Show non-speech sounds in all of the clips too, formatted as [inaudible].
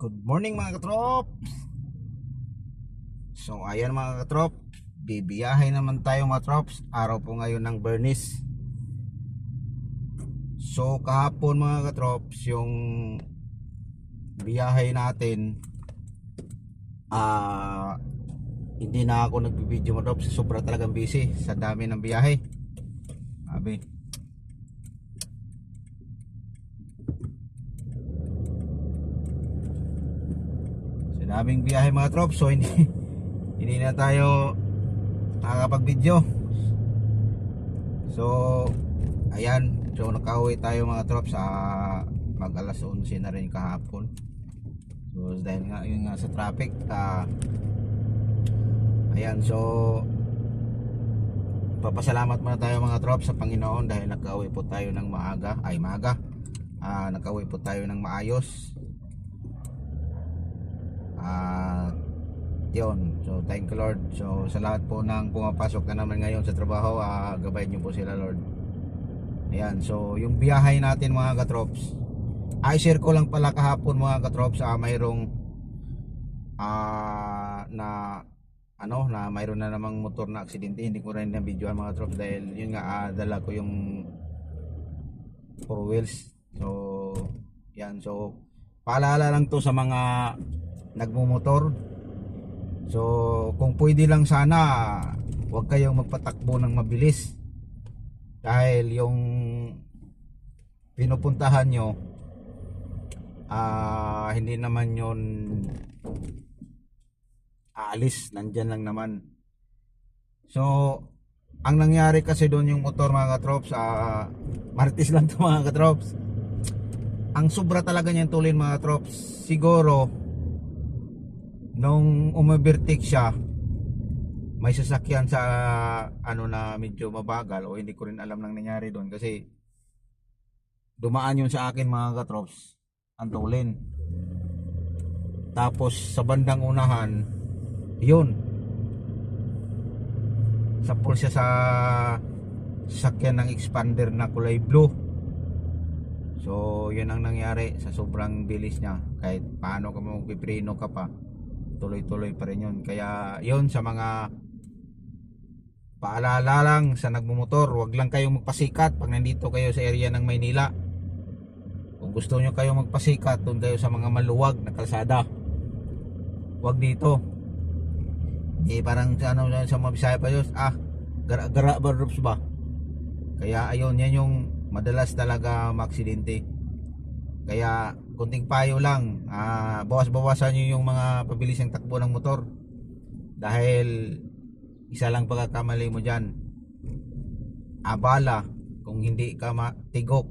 Good morning mga katrop! So ayan mga katrop. Bibiyahe naman tayo mga trops. Araw po ngayon ng Bernice. So kahapon mga katrops Yung biyahe natin Ah Hindi na ako nagbibideo mga trops. Sobra talagang busy Sa dami ng biyahe. Sabi Sa daming biyahe mga trops So hindi [laughs] Hindi na tayo Nakakapag video So Ayan So nakauwi tayo mga trops Sa mag alas 11 na rin kahapon. So dahil nga yun nga sa traffic ah, Ayan so Papasalamat muna tayo mga trops sa Panginoon dahil nakauwi po tayo ng maaga ay maaga ah nakauwi po tayo ng maayos at yun. So thank you Lord. So sa lahat po ng pumapasok na naman ngayon sa trabaho ah gabayan niyo po sila Lord. Ayan. So yung biyahe natin mga katrops. Ay share ko lang pala kahapon mga katrops ah mayroong ah na ano na mayroon na namang motor na aksidente. Hindi ko rin na videohan mga trops dahil yun nga ah, dala ko yung four wheels. So yan. So paalala lang to sa mga nagmumotor. So kung pwede lang sana huwag kayong magpatakbo ng mabilis. Dahil yung pinupuntahan nyo ah hindi naman yun aalis. Nandyan lang naman. So ang nangyari kasi doon yung motor mga katrops ah, martis lang to mga katrops. Ang sobra talaga niyan tulin mga katrops. Siguro nung umabertik siya may sasakyan sa ano na medyo mabagal o hindi ko rin alam nang nangyari doon kasi dumaan yun sa akin mga katrops ang tulin tapos sa bandang unahan yun. Sapol siya sa sakyan ng expander na kulay blue. So yun ang nangyari sa sobrang bilis niya. Kahit paano ka magpipreno ka pa tuloy tuloy pa rin yun kaya yun sa mga paalala lang sa nagmumotor wag lang kayong magpasikat pag nandito kayo sa area ng Maynila kung gusto nyo kayong magpasikat doon kayo sa mga maluwag na kalsada wag dito eh parang ano sa mga Bisaya pa yun, ah, gara, gara ba Rups ba? Kaya ayun, yan yung madalas talaga maaksidente. Kaya kunting payo lang, ah, bawas-bawasan nyo yung mga pabilisang takbo ng motor. Dahil isa lang pagkakamali mo dyan. Abala, kung hindi ka matigok,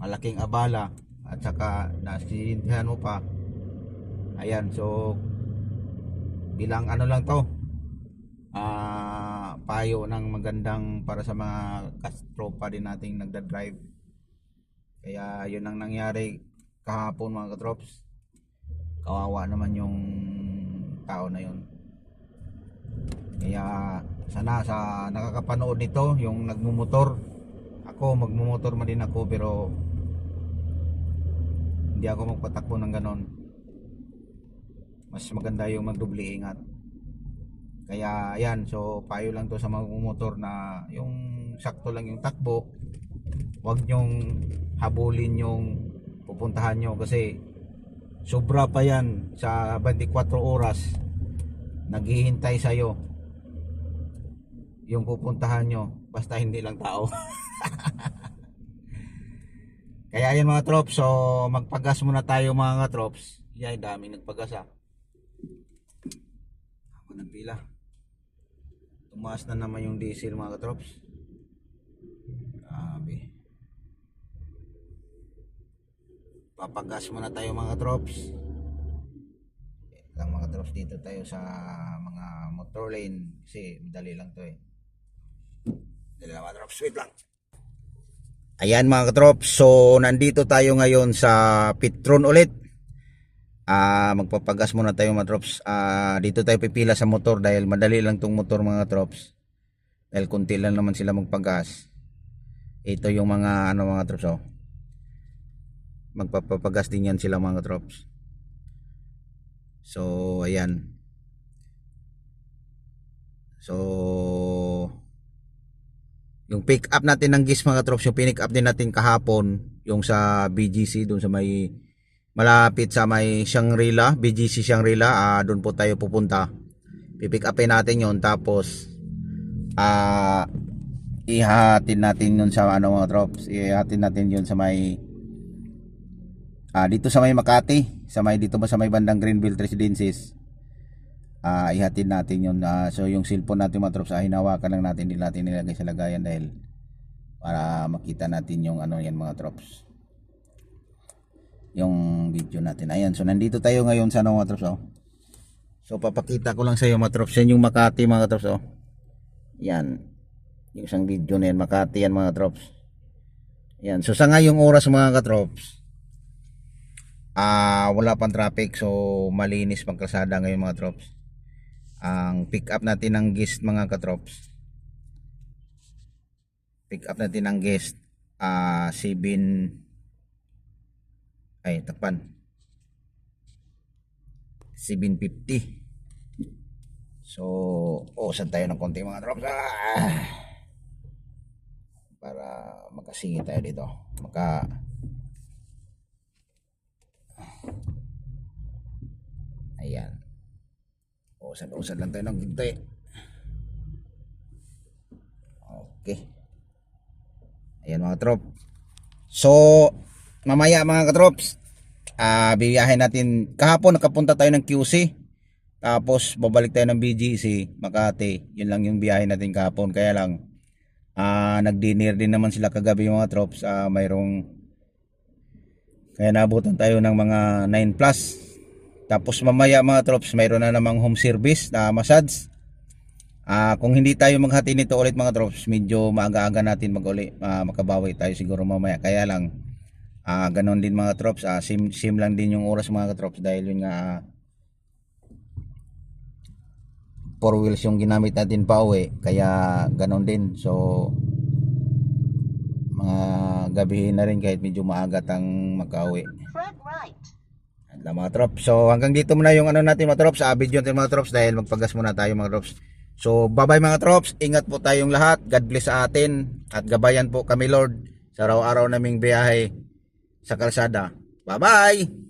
malaking abala, at saka nasisintihan mo pa. Ayan, so bilang ano lang to ah payo ng magandang para sa mga kastropa din nating nagda-drive kaya yun ang nangyari kahapon mga katrops. Kawawa naman yung tao na yun. Kaya sana sa nakakapanood nito yung nagmumotor ako magmumotor man din ako pero hindi ako magpatakbo ng ganon. Mas maganda yung magdubli ingat. Kaya ayan so payo lang to sa mga motor na yung sakto lang yung takbo wag nyong habulin yung pupuntahan nyo kasi sobra pa yan sa 24 oras. Naghihintay sa'yo yung pupuntahan nyo basta hindi lang tao. [laughs] Kaya ayan mga trops so magpagas muna tayo mga trops yan daming nagpagas ah ako ng pila. Tumaas na naman yung diesel mga katrops papagas muna tayo mga katrops lang mga katrops dito tayo sa mga motor lane kasi madali lang to eh dali lang mga katrops wait lang ayan mga katrops so nandito tayo ngayon sa Petron ulit Ah, magpapagas muna tayo mga trops. Ah, dito tayo pipila sa motor dahil madali lang tong motor mga trops. Dahil kunti lang naman sila magpagas. Ito yung mga ano mga trops oh. Magpapagas din yan sila mga trops. So, ayan. So, yung pick up natin ng GIS mga trops, yung pinick up din natin kahapon, yung sa BGC, doon sa may malapit sa may Shangri-La, BGC Shangri-La, ah doon po tayo pupunta. Pipick upin natin yon tapos ah ihahatid natin yun sa ano mga trops, ihahatid natin yun sa may ah dito sa may Makati, sa may dito ba sa may bandang Greenville Residences. Ah ihatid natin yun. Ah, so yung cellphone natin mga trops, ah, hinawakan lang natin, hindi natin nilagay sa lagayan dahil para makita natin yung ano yan mga trops. Yung video natin. Ayan, so nandito tayo ngayon sa ano mga trops oh. So papakita ko lang sa iyo mga trops, yan yung Makati mga trops oh. Yan. Yung isang video na yan, Makati yan mga trops. Yan. So sa ngayong oras mga katrops, ah wala pang traffic so malinis pang kalsada ngayon mga trops. Ang pick up natin ng guest mga katrops. Pick up natin ng guest ah 7 ay takpan 750 So, oh, saan tayo ng konti mga trops? Ah! Para makasingit tayo dito. Maka... Ayan. Oh, usad-usad lang tayo ng ginto eh. Okay. Ayan mga trop. So, mamaya mga katrops, ah bibiyahin natin. Kahapon nakapunta tayo ng QC. Tapos babalik tayo ng BGC, Makati. Yun lang yung biyahe natin kahapon. Kaya lang ah nag-dinner din naman sila kagabi mga trops. Ah mayroong kaya nabutan tayo ng mga 9 plus. Tapos mamaya mga trops, mayroon na namang home service na massage. Ah kung hindi tayo maghati nito ulit mga trops, medyo maaga-aga natin mag-uli, ah, makabawi tayo siguro mamaya. Kaya lang ah ganon din mga trops, ah sim, sim lang din yung oras mga trops dahil yun nga ah, four wheels yung ginamit natin pa uwi kaya ganon din so mga gabi na rin kahit medyo maaga tang makauwi Front right. Lang, mga trops so hanggang dito muna yung ano natin mga trops ah, video natin mga trops dahil magpagas muna tayo mga trops so bye bye mga trops ingat po tayong lahat. God bless sa atin. At gabayan po kami Lord sa araw-araw naming biyahe sa kalsada. Bye bye